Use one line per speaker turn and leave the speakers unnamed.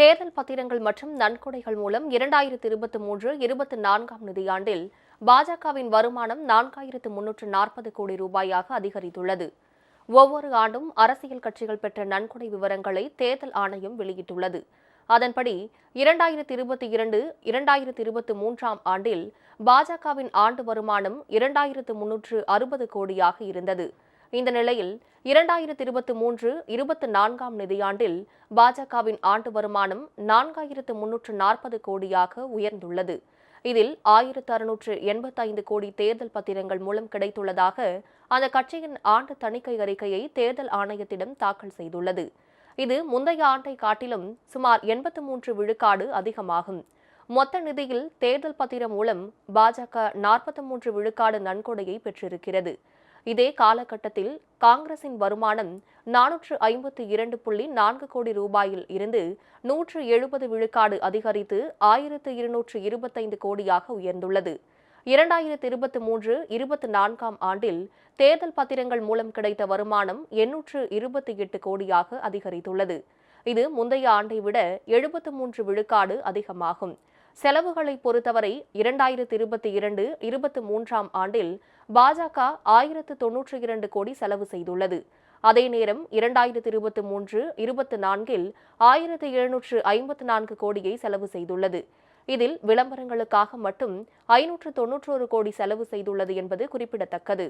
தேர்தல் பத்திரங்கள் மற்றும் நன்கொடைகள் மூலம் இரண்டாயிரத்து இருபத்தி மூன்று இருபத்தி நான்காம் நிதியாண்டில் பாஜகவின் வருமானம் நான்காயிரத்து முன்னூற்று நாற்பது கோடி ரூபாயாக அதிகரித்துள்ளது. ஒவ்வொரு ஆண்டும் அரசியல் கட்சிகள் பெற்ற நன்கொடை விவரங்களை தேர்தல் ஆணையம் வெளியிட்டுள்ளது. அதன்படி இரண்டாயிரத்தி இருபத்தி இரண்டு இரண்டாயிரத்தி இருபத்தி மூன்றாம் ஆண்டில் பாஜகவின் ஆண்டு வருமானம் இரண்டாயிரத்து முன்னூற்று அறுபது கோடியாக இருந்தது. இந்த நிலையில் இரண்டாயிரத்தி இருபத்தி மூன்று இருபத்தி நான்காம் நிதியாண்டில் பாஜகவின் ஆண்டு வருமானம் நான்காயிரத்து முன்னூற்று நாற்பது கோடியாக உயர்ந்துள்ளது. இதில் ஆயிரத்து அறுநூற்று எண்பத்தைந்து கோடி தேர்தல் பத்திரங்கள் மூலம் கிடைத்துள்ளதாக அந்த கட்சியின் ஆண்டு தணிக்கை அறிக்கையை தேர்தல் ஆணையத்திடம் தாக்கல் செய்துள்ளது. இது முந்தைய ஆண்டை காட்டிலும் சுமார் எண்பத்து மூன்று விழுக்காடு அதிகமாகும். மொத்த நிதியில் தேர்தல் பத்திரம் மூலம் பாஜக நாற்பத்தி மூன்று விழுக்காடு நன்கொடையை பெற்றிருக்கிறது. இதே காலகட்டத்தில் காங்கிரசின் வருமானம் நானூற்று ஐம்பத்தி இரண்டு புள்ளி நான்கு கோடி ரூபாயில் இருந்து நூற்று எழுபது விழுக்காடு அதிகரித்து ஆயிரத்து இருநூற்று இருபத்தைந்து கோடியாக உயர்ந்துள்ளது. இரண்டாயிரத்து இருபத்தி மூன்று இருபத்தி நான்காம் ஆண்டில் தேர்தல் பத்திரங்கள் மூலம் கிடைத்த வருமானம் எண்ணூற்று இருபத்தி எட்டு கோடியாக அதிகரித்துள்ளது. இது முந்தைய ஆண்டை விட எழுபத்து மூன்று விழுக்காடு அதிகமாகும். செலவுகளை பொறுத்தவரை இரண்டாயிரத்து இருபத்தி இரண்டு இருபத்தி மூன்றாம் ஆண்டில் பாஜக ஆயிரத்து தொன்னூற்றி இரண்டு கோடி செலவு செய்துள்ளது. அதே நேரம் இரண்டாயிரத்து இருபத்தி மூன்று இருபத்தி நான்கில் ஆயிரத்து எழுநூற்று ஐம்பத்து நான்கு கோடியை செலவு செய்துள்ளது. இதில் விளம்பரங்களுக்காக மட்டும் ஐநூற்று தொன்னூற்றோரு கோடி செலவு செய்துள்ளது என்பது குறிப்பிடத்தக்கது.